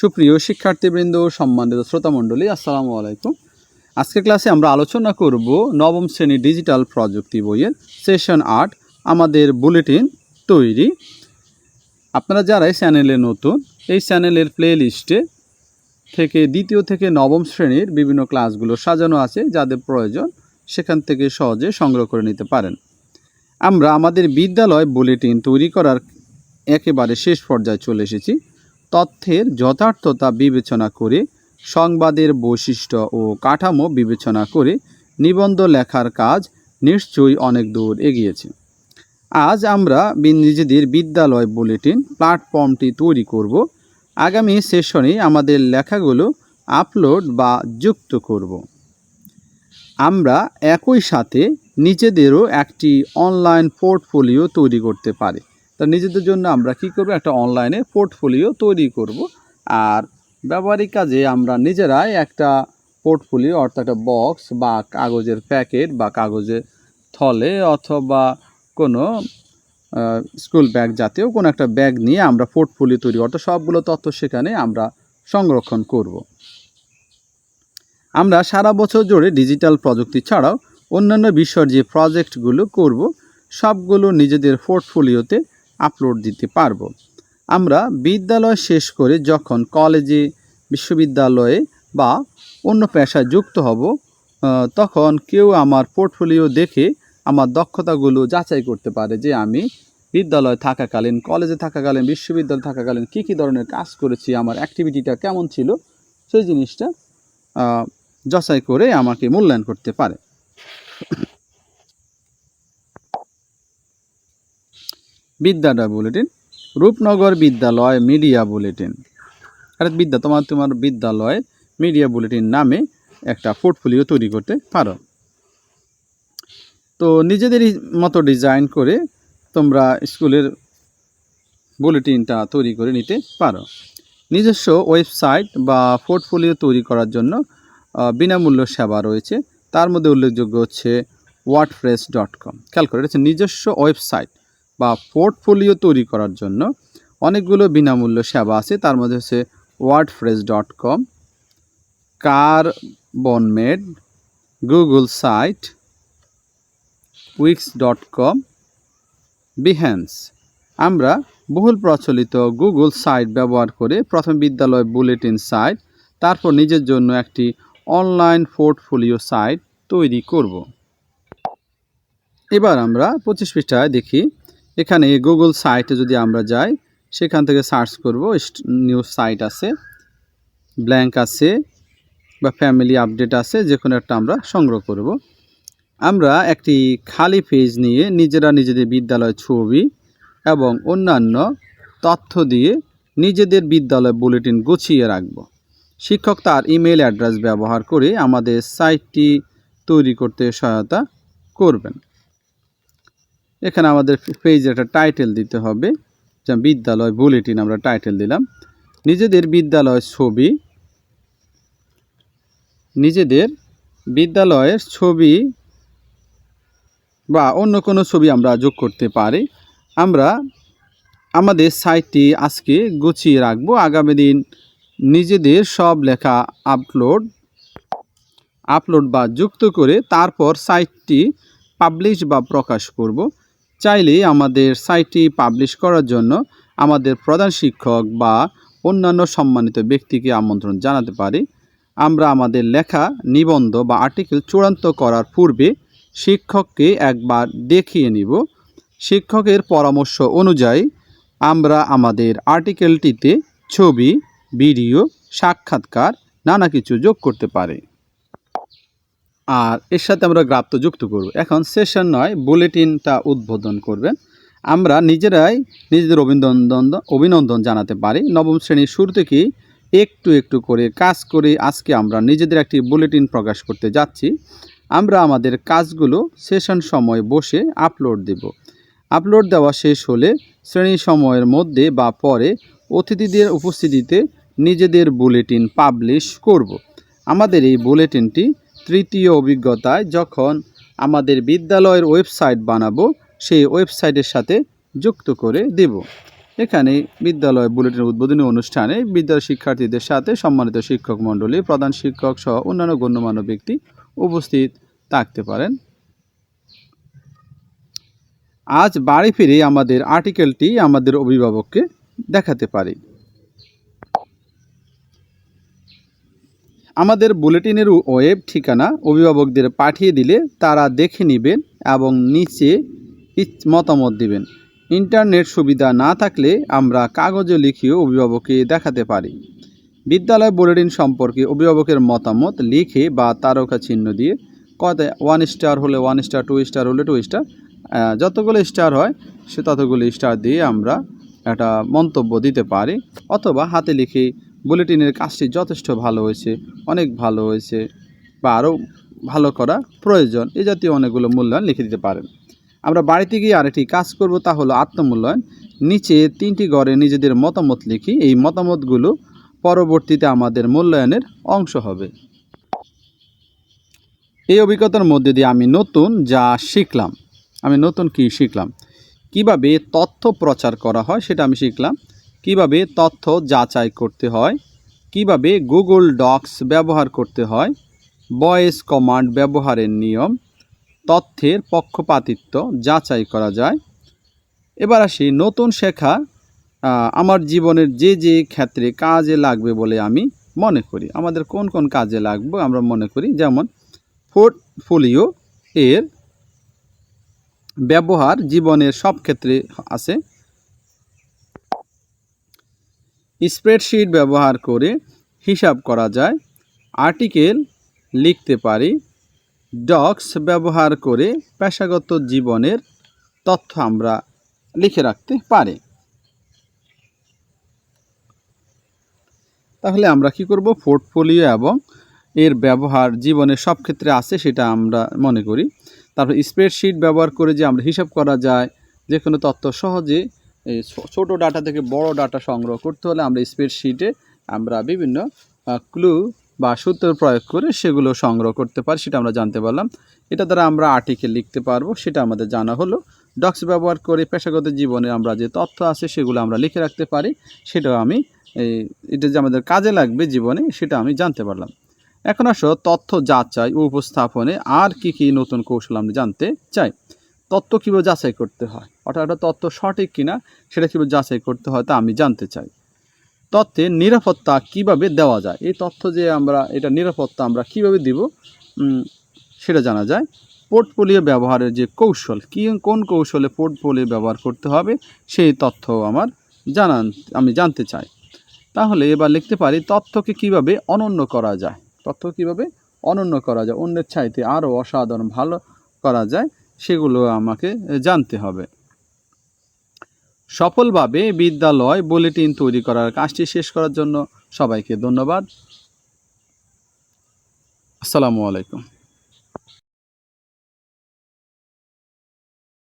সুপ্রিয় শিক্ষার্থীবৃন্দ সম্মানিত শ্রোতামণ্ডলী, আসসালামু আলাইকুম। আজকের ক্লাসে আমরা আলোচনা করব নবম শ্রেণি ডিজিটাল প্রযুক্তি বইয়ের সেশন আট, আমাদের বুলেটিন তৈরি। আপনারা যারাই চ্যানেলে নতুন, এই চ্যানেলের প্লে লিস্টে থেকে দ্বিতীয় থেকে নবম শ্রেণির বিভিন্ন ক্লাসগুলো সাজানো আছে, যাদের প্রয়োজন সেখান থেকে সহজে সংগ্রহ করে নিতে পারেন। আমরা আমাদের বিদ্যালয় বুলেটিন তৈরি করার একেবারে শেষ পর্যায়ে চলে এসেছি। তথ্যের যথার্থতা বিবেচনা করে, সংবাদের বৈশিষ্ট্য ও কাঠামো বিবেচনা করে নিবন্ধ লেখার কাজ নিশ্চয়ই অনেক দূর এগিয়েছে। আজ আমরা নিজেদের বিদ্যালয় বুলেটিন প্ল্যাটফর্মটি তৈরি করব। আগামী সেশনে আমাদের লেখাগুলো আপলোড বা যুক্ত করব। আমরা একই সাথে নিজেদেরও একটি অনলাইন পোর্টফোলিও তৈরি করতে পারি। তা নিজেদের জন্য আমরা কি করব? একটা অনলাইনে পোর্টফোলিও তৈরি করব। আর ব্যবহারিক কাজে আমরা নিজেরাই একটা পোর্টফোলিও অর্থাৎ একটা বক্স বা কাগজের প্যাকেট বা কাগজের থলে অথবা কোনো স্কুল ব্যাগ জাতীয় কোনো একটা ব্যাগ নিয়ে আমরা পোর্টফোলিও তৈরি অর্থাৎ সবগুলো তথ্য সেখানে আমরা সংরক্ষণ করব। আমরা সারা বছর জুড়ে ডিজিটাল প্রযুক্তি ছাড়াও অন্যান্য বিষয়ের যে প্রজেক্টগুলো করব, সবগুলো নিজেদের পোর্টফোলিওতে আপলোড দিতে পারব। আমরা বিদ্যালয় শেষ করে যখন কলেজে, বিশ্ববিদ্যালয়ে বা অন্য পেশায় যুক্ত হব তখন কেউ আমার পোর্টফোলিও দেখে আমার দক্ষতাগুলো যাচাই করতে পারে যে আমি বিদ্যালয়ে থাকাকালীন, কলেজে থাকাকালীন, বিশ্ববিদ্যালয়ে থাকাকালীন কী কী ধরনের কাজ করেছি, আমার অ্যাক্টিভিটিটা কেমন ছিল, সেই জিনিসটা যাচাই করে আমাকে মূল্যায়ন করতে পারে। বিদ্যালয় বুলেটিন, রূপনগর বিদ্যালয় মিডিয়া বুলেটিন। অর্থাৎ বিদ্যা, তোমার তোমার বিদ্যালয় মিডিয়া বুলেটিন নামে একটা পোর্টফোলিও তৈরি করতে পারো। তো নিজেদেরই মতো ডিজাইন করে তোমরা স্কুলের বুলেটিনটা তৈরি করে নিতে পারো। নিজস্ব ওয়েবসাইট বা পোর্টফোলিও তৈরি করার জন্য বিনামূল্য সেবা রয়েছে। তার মধ্যে উল্লেখযোগ্য হচ্ছে ওয়ার্ডফ্রেস ডট কম খেয়াল করে হচ্ছে নিজস্ব ওয়েবসাইট বা পোর্টফোলিও তৈরি করার জন্য অনেকগুলো বিনামূল্য সেবা আছে। তার মধ্যে হচ্ছে WordPress dot com Carbonmade Google sites Wix dot com Behance আমরা বহুল প্রচলিত গুগল সাইট ব্যবহার করে প্রথম বিদ্যালয় বুলেটিন সাইট তারপর নিজের জন্য একটি অনলাইন পোর্টফোলিও সাইট তৈরি করব। এবার আমরা পঁচিশ পৃষ্ঠায় দেখি এখানে গুগল সাইটে যদি আমরা যাই, সেখান থেকে সার্চ করব নিউজ সাইট আছে, ব্ল্যাঙ্ক আছে, বা ফ্যামিলি আপডেট আছে যে কোনো একটা আমরা সংগ্রহ করব। আমরা একটি খালি পেজ নিয়ে নিজেরা নিজেদের বিদ্যালয়ের ছবি এবং অন্যান্য তথ্য দিয়ে নিজেদের বিদ্যালয় বুলেটিন গুছিয়ে রাখব। শিক্ষক তার ইমেল অ্যাড্রেস ব্যবহার করে আমাদের সাইটটি তৈরি করতে সহায়তা করবেন। এখানে আমাদের পেজে একটা টাইটেল দিতে হবে। যেমন বিদ্যালয় বুলেটিন আমরা টাইটেল দিলাম। নিজেদের বিদ্যালয় ছবি। নিজেদের বিদ্যালয়ের ছবি বা অন্য কোনো ছবি আমরা যোগ করতে পারি। আমরা আমাদের সাইটটি আজকে গুছিয়ে রাখব। আগামী দিন নিজেদের সব লেখা আপলোড আপলোড বা যুক্ত করে তারপর সাইটটি পাবলিশ বা প্রকাশ করব। চাইলে আমাদের সাইটটি পাবলিশ করার জন্য আমাদের প্রধান শিক্ষক বা অন্যান্য সম্মানিত ব্যক্তিকে আমন্ত্রণ জানাতে পারি। আমরা আমাদের লেখা, নিবন্ধ বা আর্টিকেল চূড়ান্ত করার পূর্বে শিক্ষককে একবার দেখিয়ে নিব। শিক্ষকের পরামর্শ অনুযায়ী আমরা আমাদের আর্টিকেলটিতে ছবি ভিডিও সাক্ষাৎকার, নানা কিছু যোগ করতে পারি। আর এর সাথে আমরা গ্রাফ তো যুক্ত করব। এখন সেশন নয় বুলেটিনটা উদ্বোধন করবেন। আমরা নিজেরাই নিজেদের অভিনন্দন অভিনন্দন জানাতে পারি। নবম শ্রেণির শুরু থেকেই একটু একটু করে কাজ করে আজকে আমরা নিজেদের একটি বুলেটিন প্রকাশ করতে যাচ্ছি। আমরা আমাদের কাজগুলো সেশন সময় বসে আপলোড দেব। আপলোড দেওয়া শেষ হলে শ্রেণি সময়ের মধ্যে বা পরে অতিথিদের উপস্থিতিতে নিজেদের বুলেটিন পাবলিশ করব। আমাদের এই বুলেটিনটি তৃতীয় অভিজ্ঞতায় যখন আমাদের বিদ্যালয়ের ওয়েবসাইট বানাবো, সেই ওয়েবসাইটের সাথে যুক্ত করে দেব। এখানে বিদ্যালয় বুলেটিন উদ্বোধনী অনুষ্ঠানে বিদ্যালয় শিক্ষার্থীদের সাথে সম্মানিত শিক্ষক মণ্ডলী, প্রধান শিক্ষক সহ অন্যান্য গণ্যমান্য ব্যক্তি উপস্থিত থাকতে পারেন। আজ বাড়ি ফিরে আমাদের আর্টিকেলটি আমাদের অভিভাবককে দেখাতে পারি। আমাদের বুলেটিনের ওয়েব ঠিকানা অভিভাবকদের পাঠিয়ে দিলে তারা দেখে নেবেন এবং নিচে মতামত দিবেন। ইন্টারনেট সুবিধা না থাকলে আমরা কাগজে লিখিয়েও অভিভাবককে দেখাতে পারি। বিদ্যালয় বুলেটিন সম্পর্কে অভিভাবকের মতামত লিখে বা তারকা চিহ্ন দিয়ে কত ওয়ান স্টার হলে ওয়ান স্টার টু স্টার হলে টু স্টার যতগুলো স্টার হয় সে ততগুলো স্টার দিয়ে আমরা একটা মন্তব্য দিতে পারি। অথবা হাতে লিখে বুলেটিনের কাজটি যথেষ্ট ভালো হয়েছে, অনেক ভালো হয়েছে বা আরও ভালো করা প্রয়োজন। এই জাতীয় অনেকগুলো মূল্যায়ন লিখে দিতে পারেন। আমরা বাড়িতে গিয়ে আরেকটি কাজ করব, তা হলো আত্মমূল্যায়ন। নিচে তিনটি গড়ে নিজেদের মতামত লিখি। এই মতামতগুলো পরবর্তীতে আমাদের মূল্যায়নের অংশ হবে। এই অভিজ্ঞতার মধ্যে দিয়ে আমি নতুন যা শিখলাম, আমি নতুন কি শিখলাম, কীভাবে তথ্য প্রচার করা হয় সেটা আমি শিখলাম। কীভাবে তথ্য যাচাই করতে হয়, কীভাবে গুগল ডক্স ব্যবহার করতে হয়, ভয়েস কমান্ড ব্যবহারের নিয়ম, তথ্যের পক্ষপাতিত্ব যাচাই করা যায়। এবার আসি নতুন শেখা আমার জীবনের যে যে ক্ষেত্রে কাজে লাগবে বলে আমি মনে করি। আমাদের কোন কোন কাজে লাগবে আমরা মনে করি, যেমন পোর্টফোলিও এর ব্যবহার জীবনের সব ক্ষেত্রে আছে। স্প্রেডশিট ব্যবহার করে হিসাব করা যায়। আর্টিকেল লিখতে পারি, ডক্স ব্যবহার করে পেশাগত জীবনের তথ্য আমরা লিখে রাখতে পারি। তাহলে আমরা কি করব? পোর্টফোলিও এবং এর ব্যবহার জীবনের সব ক্ষেত্রে আছে সেটা আমরা মনে করি। তারপর স্প্রেডশিট ব্যবহার করে যে আমরা হিসাব করা যায় যে কোনো তথ্য সহজে ছোট ডাটা থেকে বড় ডাটা সংগ্রহ করতে হলে আমরা স্প্রেডশিটে আমরা বিভিন্ন ক্লু বা সূত্র প্রয়োগ করে সেগুলো সংগ্রহ করতে পারি, সেটা আমরা জানতে পারলাম। এটা দ্বারা আমরা আর্টিকেল লিখতে পারব, সেটা আমাদের জানা হলো। ডক্স ব্যবহার করে পেশাগত জীবনে আমরা যে তথ্য আছে সেগুলো আমরা লিখে রাখতে পারি, সেটাও আমি এটা যে আমাদের কাজে লাগবে জীবনে, সেটা আমি জানতে পারলাম। এখন আসো তথ্য যাচাই উপস্থাপনে আর কি কি নতুন কৌশল আমরা জানতে চাই। তথ্য কীভাবে যাচাই করতে হয়? অর্থাৎ একটা তথ্য সঠিক কিনা, সেটা কীভাবে যাচাই করতে হয় তা আমি জানতে চাই। তথ্যের নিরাপত্তা কীভাবে দেওয়া যায়? এই তথ্য যে আমরা, এটা নিরাপত্তা আমরা কীভাবে দিব সেটা জানা যায়। পোর্টফোলিও ব্যবহারের যে কৌশল, কি, কোন কৌশলে পোর্টফোলিও ব্যবহার করতে হবে, সেই তথ্য আমার জানান, আমি জানতে চাই। তাহলে এবার লিখতে পারি তথ্যকে কীভাবে অনন্য করা যায়? তথ্য কীভাবে অনন্য করা যায়? অন্যের চাইতে আরও অসাধারণ ভালো করা যায়। সেগুলো আমাকে জানতে হবে। সফলভাবে বিদ্যালয় বুলেটিন তৈরি করার কাজটি শেষ করার জন্য সবাইকে ধন্যবাদ। আসসালামু আলাইকুম।